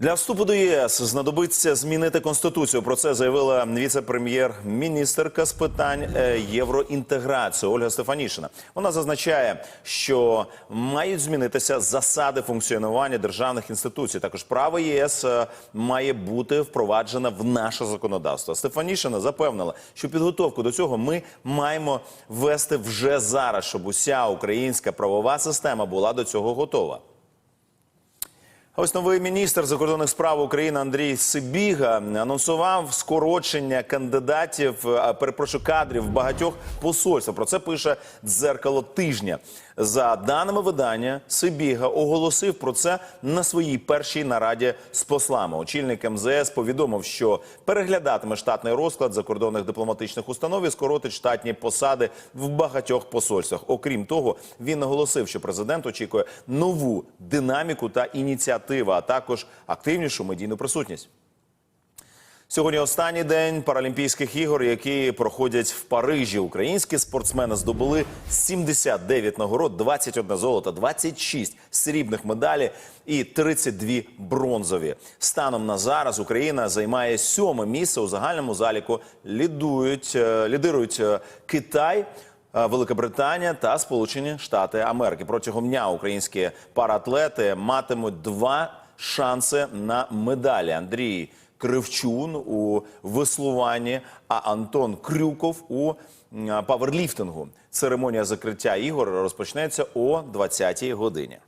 Для вступу до ЄС знадобиться змінити конституцію. Про це заявила віце-прем'єр-міністерка з питань е, євроінтеграції Ольга Стефанішина. Вона зазначає, що мають змінитися засади функціонування державних інституцій. Також право ЄС е, має бути впроваджено в наше законодавство. Стефанішина запевнила, що підготовку до цього ми маємо вести вже зараз, щоб уся українська правова система була до цього готова. Ось новий міністр закордонних справ України Андрій Сибіга анонсував скорочення кандидатів, перепрошую, кадрів в багатьох посольствах. Про це пише дзеркало тижня. За даними видання, Сибіга оголосив про це на своїй першій нараді з послами. Очільник МЗС повідомив, що переглядатиме штатний розклад закордонних дипломатичних установ і скоротить штатні посади в багатьох посольствах. Окрім того, він наголосив, що президент очікує нову динаміку та ініціативу, а також активнішу медійну присутність. Сьогодні останній день Паралімпійських ігор, які проходять в Парижі. Українські спортсмени здобули 79 нагород, 21 золото, 26 срібних медалі і 32 бронзові. Станом на зараз Україна займає сьоме місце у загальному заліку. Лідують, е, лідирують е, Китай. Е, Велика Британія та Сполучені Штати Америки протягом дня українські параатлети матимуть два шанси на медалі. Андрій Кривчун у веслуванні, а Антон Крюков у паверліфтингу. Церемонія закриття ігор розпочнеться о 20-й годині.